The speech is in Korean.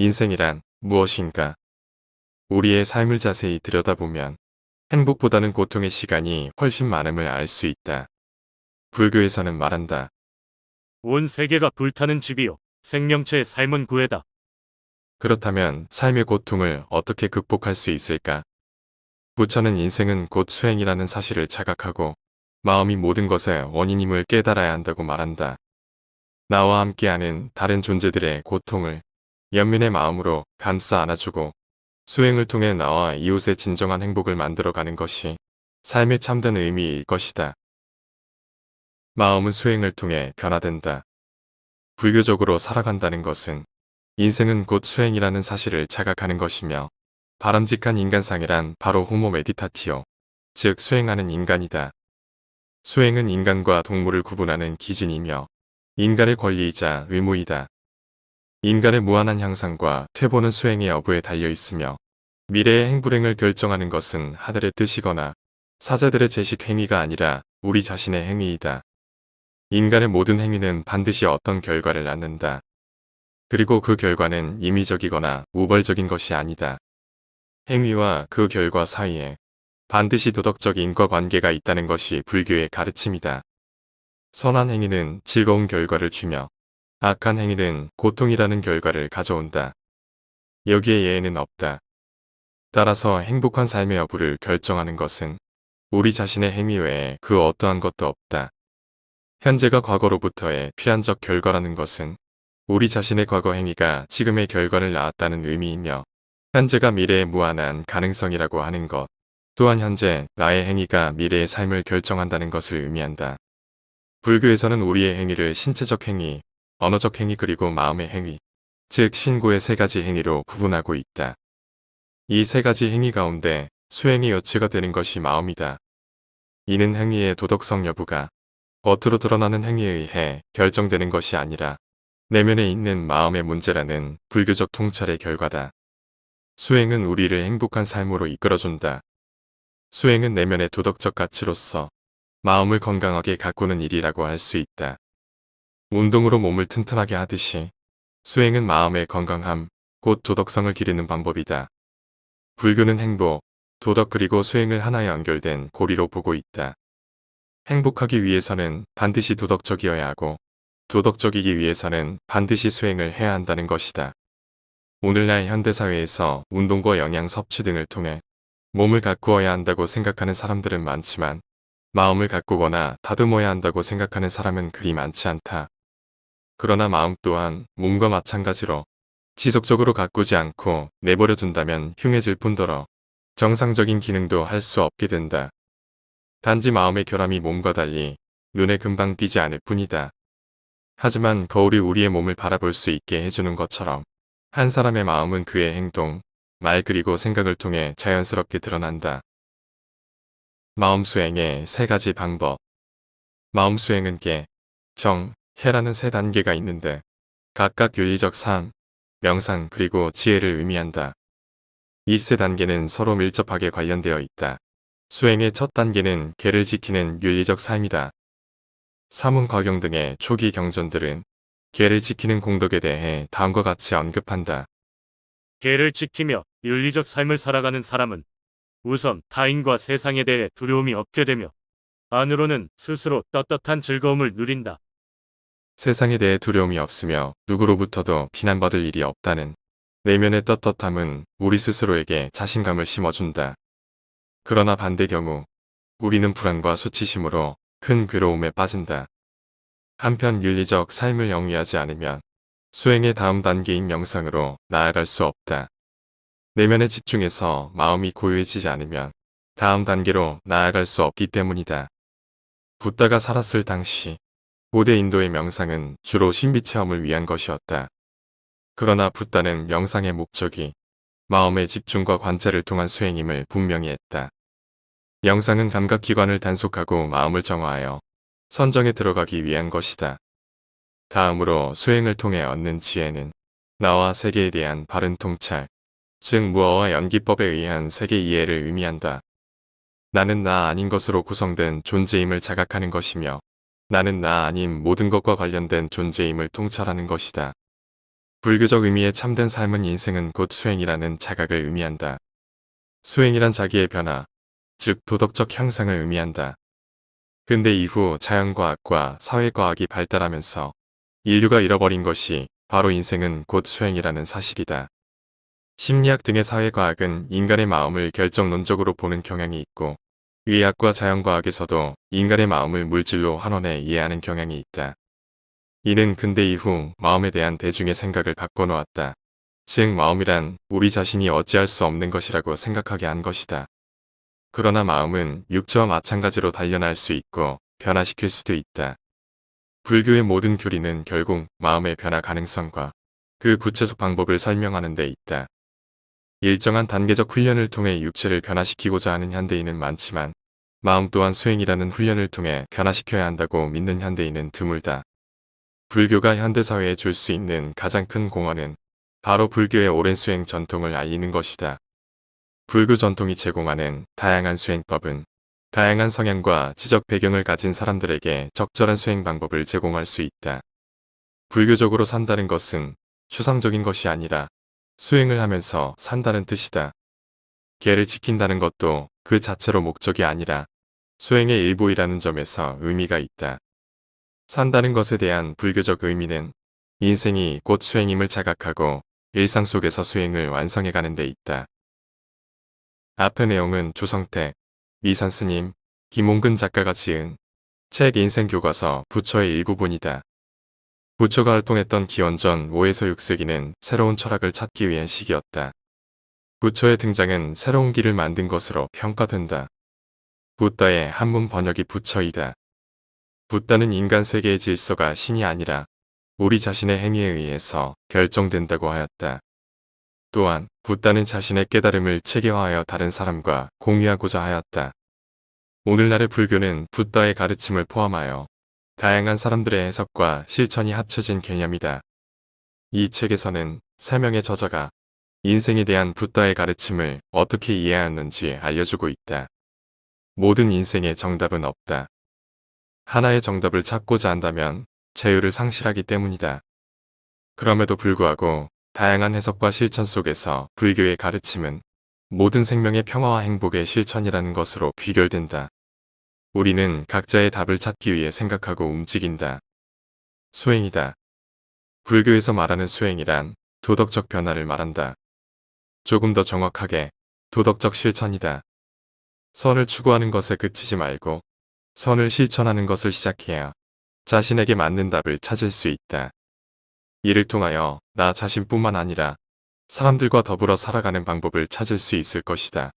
인생이란 무엇인가? 우리의 삶을 자세히 들여다보면 행복보다는 고통의 시간이 훨씬 많음을 알 수 있다. 불교에서는 말한다. 온 세계가 불타는 집이요. 생명체의 삶은 구애다. 그렇다면 삶의 고통을 어떻게 극복할 수 있을까? 부처는 인생은 곧 수행이라는 사실을 자각하고 마음이 모든 것의 원인임을 깨달아야 한다고 말한다. 나와 함께하는 다른 존재들의 고통을 연민의 마음으로 감싸 안아주고 수행을 통해 나와 이웃의 진정한 행복을 만들어가는 것이 삶의 참된 의미일 것이다. 마음은 수행을 통해 변화된다. 불교적으로 살아간다는 것은 인생은 곧 수행이라는 사실을 자각하는 것이며 바람직한 인간상이란 바로 호모 메디타티오, 즉 수행하는 인간이다. 수행은 인간과 동물을 구분하는 기준이며 인간의 권리이자 의무이다. 인간의 무한한 향상과 퇴보는 수행의 여부에 달려 있으며 미래의 행불행을 결정하는 것은 하늘의 뜻이거나 사자들의 제식 행위가 아니라 우리 자신의 행위이다. 인간의 모든 행위는 반드시 어떤 결과를 낳는다. 그리고 그 결과는 임의적이거나 우벌적인 것이 아니다. 행위와 그 결과 사이에 반드시 도덕적 인과관계가 있다는 것이 불교의 가르침이다. 선한 행위는 즐거운 결과를 주며 악한 행위는 고통이라는 결과를 가져온다. 여기에 예외는 없다. 따라서 행복한 삶의 여부를 결정하는 것은 우리 자신의 행위 외에 그 어떠한 것도 없다. 현재가 과거로부터의 필연적 결과라는 것은 우리 자신의 과거 행위가 지금의 결과를 낳았다는 의미이며 현재가 미래의 무한한 가능성이라고 하는 것 또한 현재 나의 행위가 미래의 삶을 결정한다는 것을 의미한다. 불교에서는 우리의 행위를 신체적 행위, 언어적 행위 그리고 마음의 행위, 즉 신고의 세 가지 행위로 구분하고 있다. 이 세 가지 행위 가운데 수행의 여치가 되는 것이 마음이다. 이는 행위의 도덕성 여부가 겉으로 드러나는 행위에 의해 결정되는 것이 아니라 내면에 있는 마음의 문제라는 불교적 통찰의 결과다. 수행은 우리를 행복한 삶으로 이끌어준다. 수행은 내면의 도덕적 가치로서 마음을 건강하게 가꾸는 일이라고 할 수 있다. 운동으로 몸을 튼튼하게 하듯이 수행은 마음의 건강함, 곧 도덕성을 기르는 방법이다. 불교는 행복, 도덕 그리고 수행을 하나에 연결된 고리로 보고 있다. 행복하기 위해서는 반드시 도덕적이어야 하고 도덕적이기 위해서는 반드시 수행을 해야 한다는 것이다. 오늘날 현대사회에서 운동과 영양 섭취 등을 통해 몸을 가꾸어야 한다고 생각하는 사람들은 많지만 마음을 가꾸거나 다듬어야 한다고 생각하는 사람은 그리 많지 않다. 그러나 마음 또한 몸과 마찬가지로 지속적으로 가꾸지 않고 내버려 둔다면 흉해질 뿐더러 정상적인 기능도 할 수 없게 된다. 단지 마음의 결함이 몸과 달리 눈에 금방 띄지 않을 뿐이다. 하지만 거울이 우리의 몸을 바라볼 수 있게 해주는 것처럼 한 사람의 마음은 그의 행동, 말 그리고 생각을 통해 자연스럽게 드러난다. 마음 수행의 세 가지 방법. 마음 수행은 계, 정, 해라는 세 단계가 있는데 각각 윤리적 삶, 명상 그리고 지혜를 의미한다. 이 세 단계는 서로 밀접하게 관련되어 있다. 수행의 첫 단계는 계를 지키는 윤리적 삶이다. 사문 과경 등의 초기 경전들은 계를 지키는 공덕에 대해 다음과 같이 언급한다. 계를 지키며 윤리적 삶을 살아가는 사람은 우선 타인과 세상에 대해 두려움이 없게 되며 안으로는 스스로 떳떳한 즐거움을 누린다. 세상에 대해 두려움이 없으며 누구로부터도 비난받을 일이 없다는 내면의 떳떳함은 우리 스스로에게 자신감을 심어준다. 그러나 반대 경우 우리는 불안과 수치심으로 큰 괴로움에 빠진다. 한편 윤리적 삶을 영위하지 않으면 수행의 다음 단계인 명상으로 나아갈 수 없다. 내면에 집중해서 마음이 고요해지지 않으면 다음 단계로 나아갈 수 없기 때문이다. 붓다가 살았을 당시 고대 인도의 명상은 주로 신비 체험을 위한 것이었다. 그러나 붓다는 명상의 목적이 마음의 집중과 관찰을 통한 수행임을 분명히 했다. 명상은 감각기관을 단속하고 마음을 정화하여 선정에 들어가기 위한 것이다. 다음으로 수행을 통해 얻는 지혜는 나와 세계에 대한 바른 통찰, 즉 무어와 연기법에 의한 세계 이해를 의미한다. 나는 나 아닌 것으로 구성된 존재임을 자각하는 것이며 나는 나 아닌 모든 것과 관련된 존재임을 통찰하는 것이다. 불교적 의미의 참된 삶은 인생은 곧 수행이라는 자각을 의미한다. 수행이란 자기의 변화, 즉 도덕적 향상을 의미한다. 근대 이후 자연과학과 사회과학이 발달하면서 인류가 잃어버린 것이 바로 인생은 곧 수행이라는 사실이다. 심리학 등의 사회과학은 인간의 마음을 결정론적으로 보는 경향이 있고 의학과 자연과학에서도 인간의 마음을 물질로 환원해 이해하는 경향이 있다. 이는 근대 이후 마음에 대한 대중의 생각을 바꿔놓았다. 즉 마음이란 우리 자신이 어찌할 수 없는 것이라고 생각하게 한 것이다. 그러나 마음은 육체와 마찬가지로 단련할 수 있고 변화시킬 수도 있다. 불교의 모든 교리는 결국 마음의 변화 가능성과 그 구체적 방법을 설명하는 데 있다. 일정한 단계적 훈련을 통해 육체를 변화시키고자 하는 현대인은 많지만 마음 또한 수행이라는 훈련을 통해 변화시켜야 한다고 믿는 현대인은 드물다. 불교가 현대사회에 줄 수 있는 가장 큰 공헌은 바로 불교의 오랜 수행 전통을 알리는 것이다. 불교 전통이 제공하는 다양한 수행법은 다양한 성향과 지적 배경을 가진 사람들에게 적절한 수행 방법을 제공할 수 있다. 불교적으로 산다는 것은 추상적인 것이 아니라 수행을 하면서 산다는 뜻이다. 계를 지킨다는 것도 그 자체로 목적이 아니라 수행의 일부이라는 점에서 의미가 있다. 산다는 것에 대한 불교적 의미는 인생이 곧 수행임을 자각하고 일상 속에서 수행을 완성해가는 데 있다. 앞의 내용은 조성태, 미산 스님, 김홍근 작가가 지은 책 인생교과서 부처의 일구본이다. 부처가 활동했던 기원전 5에서 6세기는 새로운 철학을 찾기 위한 시기였다. 부처의 등장은 새로운 길을 만든 것으로 평가된다. 붓다의 한문 번역이 부처이다. 붓다는 인간 세계의 질서가 신이 아니라 우리 자신의 행위에 의해서 결정된다고 하였다. 또한 붓다는 자신의 깨달음을 체계화하여 다른 사람과 공유하고자 하였다. 오늘날의 불교는 붓다의 가르침을 포함하여 다양한 사람들의 해석과 실천이 합쳐진 개념이다. 이 책에서는 세 명의 저자가 인생에 대한 붓다의 가르침을 어떻게 이해하였는지 알려주고 있다. 모든 인생에 정답은 없다. 하나의 정답을 찾고자 한다면 자유를 상실하기 때문이다. 그럼에도 불구하고 다양한 해석과 실천 속에서 불교의 가르침은 모든 생명의 평화와 행복의 실천이라는 것으로 귀결된다. 우리는 각자의 답을 찾기 위해 생각하고 움직인다. 수행이다. 불교에서 말하는 수행이란 도덕적 변화를 말한다. 조금 더 정확하게 도덕적 실천이다. 선을 추구하는 것에 그치지 말고 선을 실천하는 것을 시작해야 자신에게 맞는 답을 찾을 수 있다. 이를 통하여 나 자신뿐만 아니라 사람들과 더불어 살아가는 방법을 찾을 수 있을 것이다.